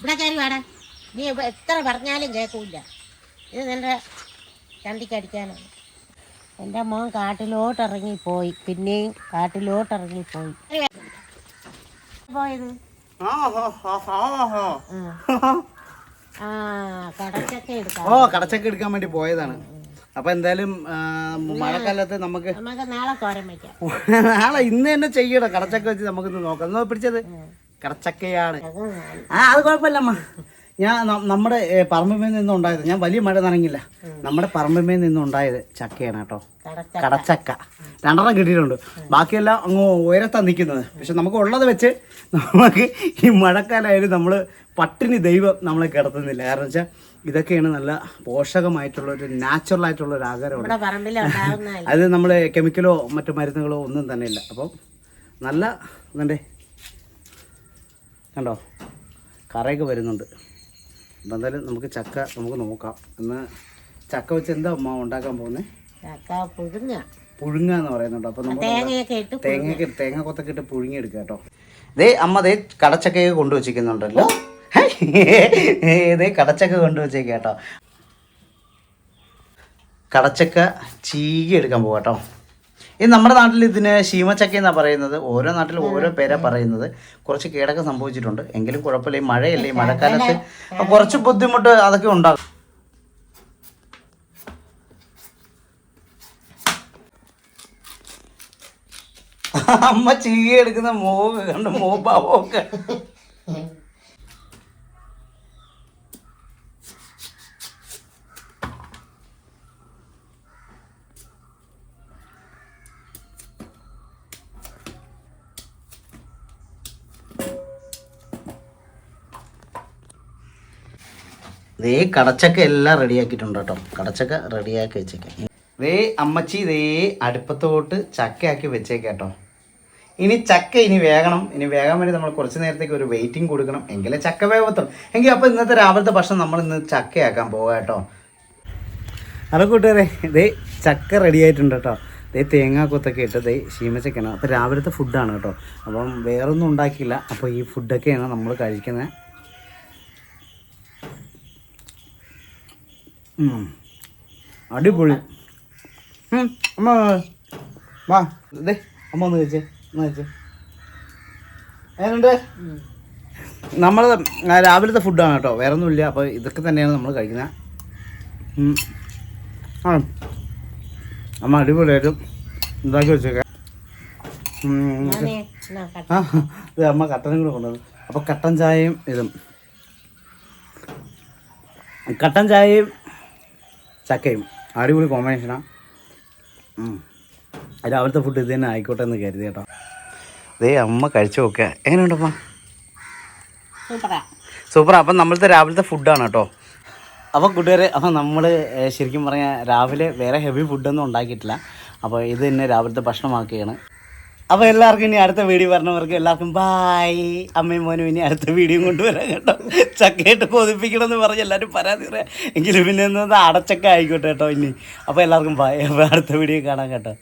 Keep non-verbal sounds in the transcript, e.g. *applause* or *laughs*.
ഇവിടെ കയറി വാടാ. നീ എത്ര പറഞ്ഞാലും കേൾക്കൂല ഇത് നിന്റെ ചന്തിക്കടിക്കാനാണ് എന്റെ മോൻ കാട്ടിലോട്ട് ഇറങ്ങിപ്പോയി പിന്നെയും കാട്ടിലോട്ട് ഇറങ്ങിപ്പോയി പോയത്? ഓ കടച്ചക്ക എടുക്കാൻ വേണ്ടി പോയതാണ്. അപ്പൊ എന്തായാലും മഴക്കാലത്ത് നമുക്ക് നമുക്ക് നാളെ ഇന്ന് തന്നെ ചെയ്യണം കടച്ചക്ക വെച്ച് നമുക്കിന്ന് നോക്കാം. പിടിച്ചത്? കടച്ചക്കയാണ് അത് ആ അത് കുഴപ്പമില്ലമ്മ. ഞാൻ നമ്മുടെ പറമ്പിൽ പറമ്പിന്മേൽ നിന്നും ഉണ്ടായത് ഞാൻ വലിയ മഴ നനങ്ങില്ല നമ്മുടെ പറമ്പിൽ നിന്നും ഉണ്ടായത് ചക്കയാണ് കേട്ടോ. കടച്ചക്ക. രണ്ടെണ്ണം കിട്ടിയിട്ടുണ്ട്. ബാക്കിയെല്ലാം അങ്ങ് ഉയരത്താണ് നിൽക്കുന്നത്. പക്ഷെ നമുക്ക് ഉള്ളത് വെച്ച് നമുക്ക് ഈ മഴക്കാലമായാലും നമ്മൾ പട്ടിണി ദൈവം നമ്മളെ കിടത്തുന്നില്ല. കാരണം വെച്ചാൽ ഇതൊക്കെയാണ് നല്ല പോഷകമായിട്ടുള്ള ഒരു നാച്ചുറൽ ആയിട്ടുള്ള ഒരു ആഹാരമാണ് പറമ്പിലുണ്ടാകുന്ന അത് നമ്മൾ കെമിക്കലോ മറ്റു മരുന്നുകളോ ഒന്നും തന്നെ ഇല്ല. അപ്പം നല്ല എന്തേ കണ്ടോ? കറയൊക്കെ വരുന്നുണ്ട്. അപ്പം എന്തായാലും നമുക്ക് ചക്ക നമുക്ക് നോക്കാം. എന്ന് ചക്ക വെച്ച് എന്താ ഉമ്മ ഉണ്ടാക്കാൻ പോകുന്നത് ചക്ക പുഴുങ്ങ. പുഴുങ്ങ എന്ന് പറയുന്നുണ്ട്. അപ്പം നമ്മൾ തേങ്ങയൊക്കെ ഇട്ട് തേങ്ങയൊക്കെ തേങ്ങ കൊത്തൊക്കെ ഇട്ട് പുഴുങ്ങിയെടുക്കുക കേട്ടോ. ദേ അമ്മ ദേ കടച്ചക്കയൊക്കെ കൊണ്ടുവച്ചിരിക്കുന്നുണ്ടല്ലോ ഇതേ കടച്ചക്ക കൊണ്ടുവച്ചേക്കാം കേട്ടോ. കടച്ചക്ക ചീകി എടുക്കാൻ പോകാം കേട്ടോ. ഇത് നമ്മുടെ നാട്ടിൽ ഇതിന് ശീമച്ചക്ക എന്നാണ് പറയുന്നത്. ഓരോ നാട്ടിലും ഓരോ പേരാ പറയുന്നത്. കുറച്ച് കേടൊക്കെ സംഭവിച്ചിട്ടുണ്ട്. എങ്കിലും കുഴപ്പമില്ല. ഈ മഴയല്ലേ ഈ മഴക്കാലത്ത് കുറച്ച് ബുദ്ധിമുട്ട് അതൊക്കെ ഉണ്ടാകും. അമ്മ ചീകി എടുക്കുന്ന മോവ് കണ്ട്? മോഭാവമൊക്കെ *laughs* ദേ കടച്ചക്ക എല്ലാം റെഡിയാക്കിയിട്ടുണ്ട് കേട്ടോ. കടച്ചക്ക റെഡിയാക്കി വെച്ചേക്കാം. ദേ അമ്മച്ചി ദേ അടുപ്പത്തോട്ട് ചക്കയാക്കി വെച്ചേക്കാം കേട്ടോ. ഇനി ചക്ക ഇനി വേഗണം ഇനി വേഗം വേണ്ടി നമ്മൾ കുറച്ച് നേരത്തേക്ക് ഒരു വെയിറ്റിംഗ് കൊടുക്കണം. എങ്കിലേ ചക്ക വേഗത്തുള്ളൂ എങ്കിൽ അപ്പോൾ ഇന്നത്തെ രാവിലത്തെ ഭക്ഷണം നമ്മൾ ഇന്ന് ചക്കയാക്കാൻ പോകാം കേട്ടോ. ഹലോ കൂട്ടുകാരെ. ഇതേ ചക്ക റെഡി ആയിട്ടുണ്ട് കേട്ടോ. ദേ തേങ്ങാക്കൊത്തൊക്കെ ഇട്ട് ദേ ശീമച്ചക്കാണ്. അപ്പോൾ രാവിലത്തെ ഫുഡാണ് കേട്ടോ. അപ്പം വേറൊന്നും ഉണ്ടാക്കിയില്ല. അപ്പോൾ ഈ ഫുഡൊക്കെയാണ് നമ്മൾ കഴിക്കുന്നത്. അടിപൊളി. അമ്മ വാ. അമ്മ ഒന്ന് കഴിച്ചേ ഒന്ന് കഴിച്ചേ. എങ്ങനെയുണ്ട്? നമ്മൾ രാവിലത്തെ ഫുഡാണ് കേട്ടോ. വേറെ ഒന്നുമില്ല. അപ്പോൾ ഇതൊക്കെ തന്നെയാണ് നമ്മൾ കഴിക്കുന്നത്. ആ. അമ്മ അടിപൊളിയായിട്ടും ഉണ്ടാക്കി വെച്ചേക്കാം. ഇത് അമ്മ കട്ടനും കൂടെ കൊണ്ടുവന്നു. അപ്പോൾ കട്ടൻ ചായയും ഇതും. കട്ടൻ ചായയും ചക്കയും. അടിപൊളി കോമ്പിനേഷനാണ് രാവിലത്തെ ഫുഡ് ഇത് തന്നെ ആയിക്കോട്ടെ എന്ന് കരുതി കേട്ടോ. അതേ അമ്മ കഴിച്ചു നോക്കുക എങ്ങനെയുണ്ടമ്മ? സൂപ്പറാ. സൂപ്പർ അപ്പം നമ്മളത്തെ രാവിലത്തെ ഫുഡാണ് കേട്ടോ. അപ്പോൾ കൂട്ടുകാരെ അപ്പോൾ നമ്മൾ ശരിക്കും പറഞ്ഞാൽ രാവിലെ വേറെ ഹെവി ഫുഡൊന്നും ഉണ്ടാക്കിയിട്ടില്ല. അപ്പോൾ ഇത് തന്നെ രാവിലത്തെ ഭക്ഷണമാക്കുകയാണ് അപ്പോൾ എല്ലാവർക്കും ഇനി അടുത്ത വീഡിയോ പറഞ്ഞവർക്ക് എല്ലാവർക്കും ബായ് അമ്മയും മോനും ഇനി അടുത്ത വീഡിയോ കൊണ്ടുവരാം കേട്ടോ. ചക്കയായിട്ട് കൊതിപ്പിക്കണമെന്ന് പറഞ്ഞ് എല്ലാവരും പരാതി പറയാം. എങ്കിലും പിന്നെ എന്നത് അടച്ചക്ക ആയിക്കോട്ടെ കേട്ടോ ഇനി. അപ്പോൾ എല്ലാവർക്കും ബായ് അപ്പോൾ അടുത്ത വീഡിയോ കാണാം കേട്ടോ.